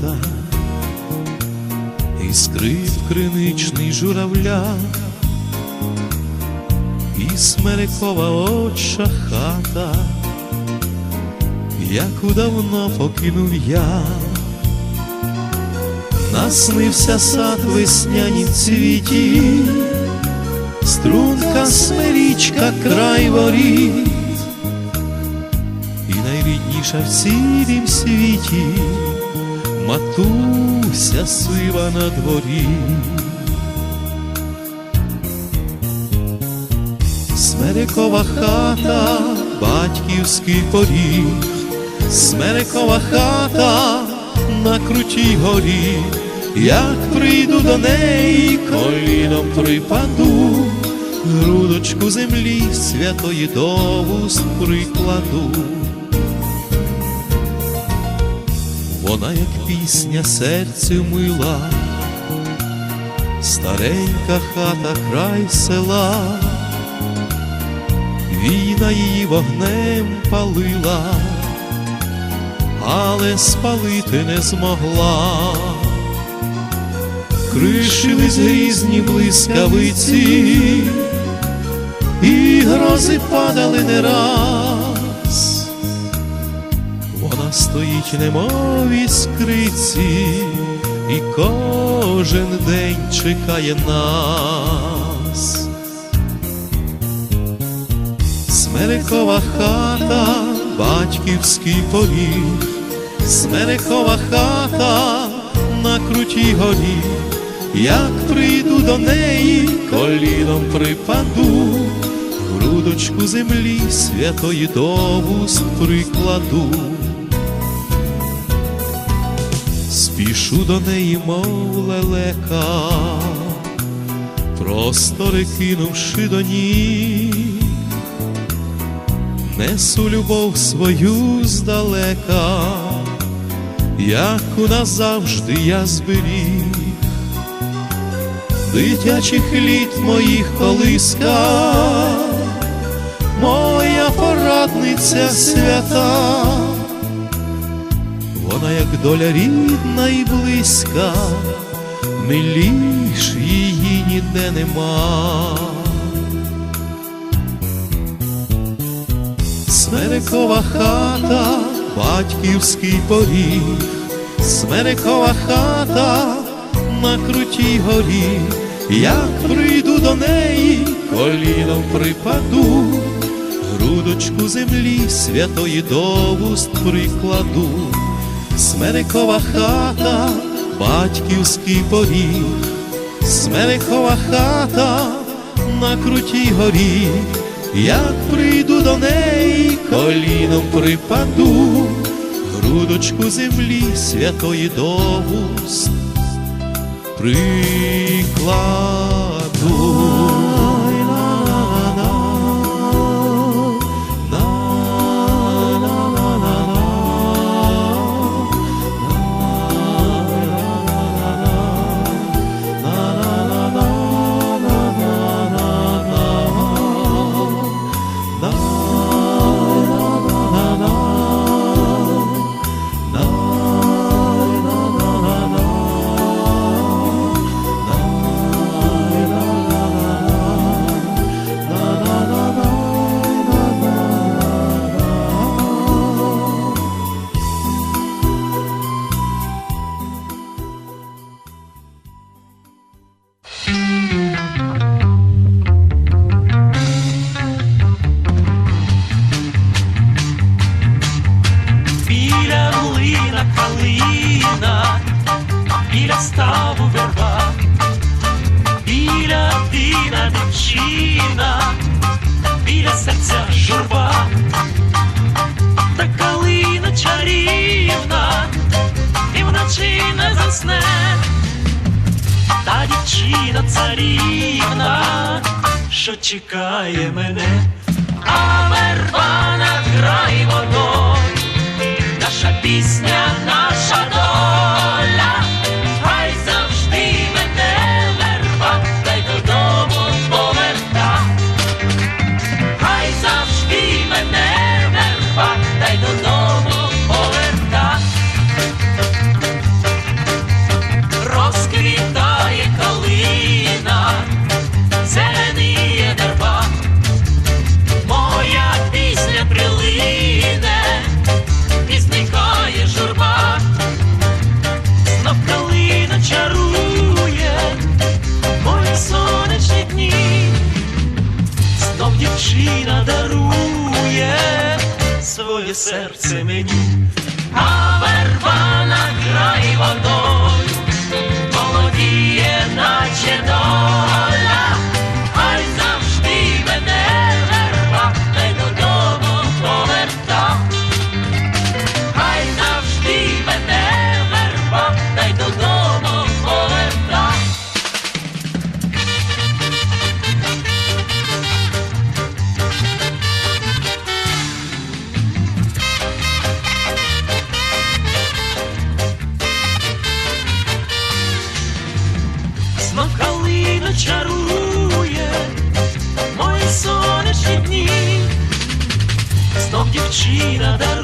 та і скрип криничний журавля, і смерекова отча хата, яку давно покинув я, наснився сад в цвіті, струнка смирічка край воріт. І найрідніша в цілім світі матуся сива на дворі. Смерекова хата, батьківський поріг, Смерекова хата на крутій горі, як прийду до неї, коліном припаду, грудочку землі святої до вуст прикладу. Вона, як пісня серцю мила, старенька хата край села, війна її вогнем палила, але спалити не змогла. Кришились грізні блискавиці, і грози падали не раз. Стоїть, немов іскриці, і кожен день чекає нас. Смерекова хата, батьківський поріг, Смерекова хата на крутій горі, як прийду до неї, коліном припаду, грудочку землі святої до вуст прикладу. Спішу до неї, мов лелека, простори кинувши до ніг, несу любов свою здалека, яку назавжди я зберіг, дитячих літ моїх колиска, моя порадниця свята вона, як доля рідна і близька, миліш її ніде нема. Смерекова хата, батьківський поріг, Смерекова хата на крутій горі, як прийду до неї, коліном припаду, грудочку землі святої до вуст прикладу. Смерекова хата, батьківський поріг, Смерекова хата на крутій горі, як прийду до неї, коліном припаду, грудочку землі святої до прикладу. Вночі не та дівчина царівна, що чекає мене, а верба над край водой. Наша пісня, серце мені, а верба на край водою. 失忆了的。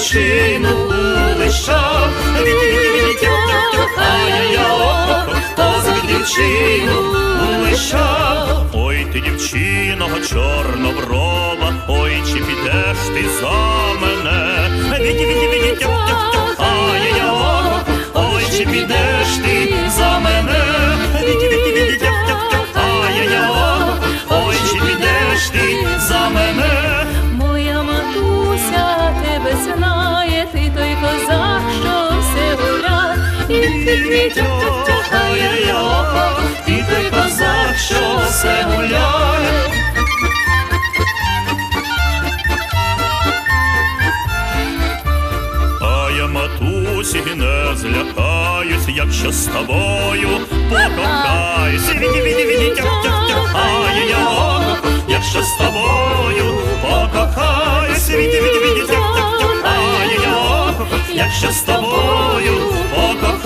відпочину лишав, хто дівчину лиша, ой ти дівчиного чорноброва, ой, чи підеш ти за мене? Віді, віді, віді, ой, чи підеш ти? Ти той козак, що все гуляє. А я матусі не злякаюсь, якщо з тобою покохаюсь. Віді, віді, віді, тьох, тьох, тьох, ай, я ох, якщо з тобою покохаюсь. Віді, віді, віді, тьох, тьох, тьох, ай, я ох, якщо з тобою покохаюсь.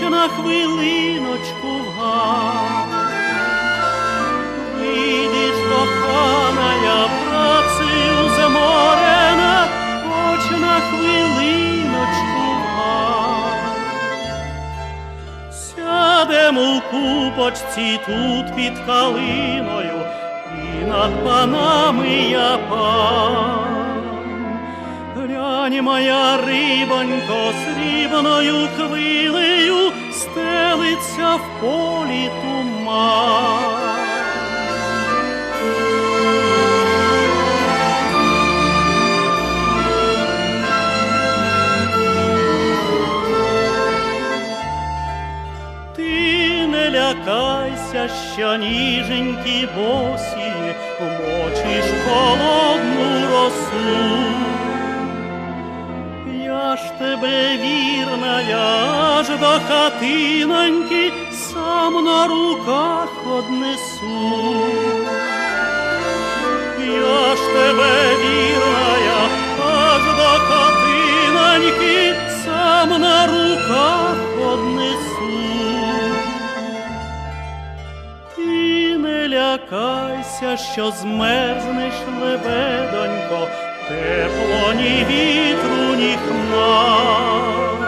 Хоч на хвилиночку в гай. Вийдеш, коханая, працею заморена, хоч на хвилиночку в гай. Сядемо в купочці тут під калиною, і над панами я пан. Глянь, моя рибонько, срібною хвилею стелиться в полі туман. Ти не лякайся, що ніженькі босі мочиш холодну росу. Я ж тебе вірна, я ж до хатиноньки сам на руках однесу. Я ж тебе вірна, аж до хатиноньки сам на руках однесу. Ти не лякайся, що змерзнеш, лебедонько, тепло ні вітру, ні хмар.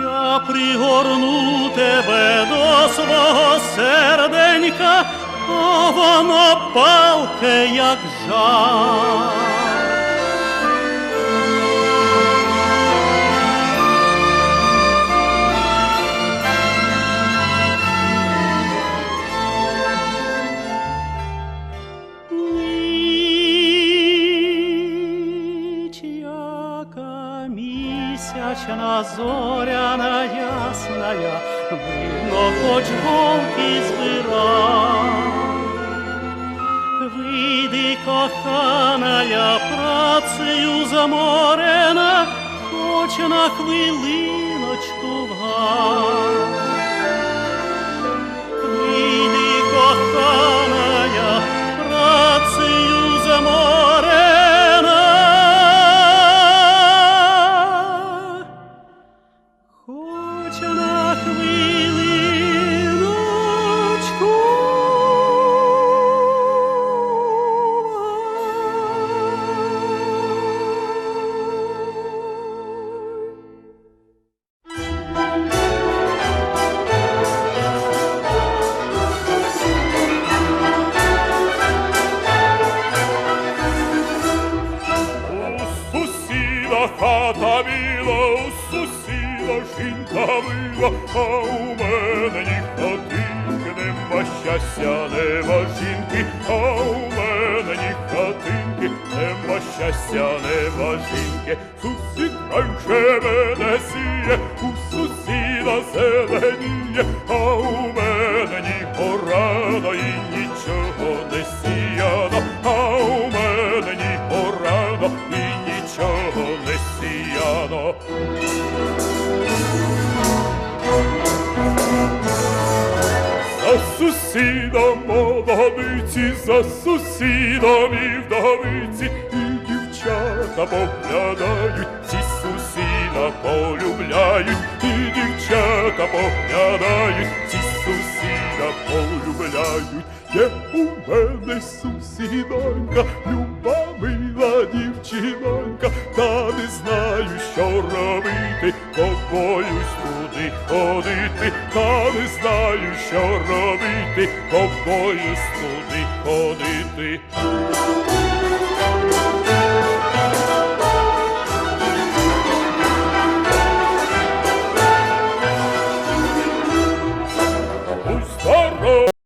Я пригорну тебе до свого серденька, а воно палке, як жар. Працею заморена, хоче на хвилиночку в гай. Вийди, коханая, сусіда зеленіє, а у мене ні порано і нічого не сіяно, а у мене ні порано і нічого не сіяно. За сусідом молодиці, за сусідом і вдовиці, і дівчата поглядають, ці сусіда полюбляють, і поглядають, ці сусіда полюбляють. Є у мене сусідонька, люба мила дівчинонька, та не знаю, що робити, бо боюсь туди ходити, та не знаю, що робити, бо боюсь туди ходити.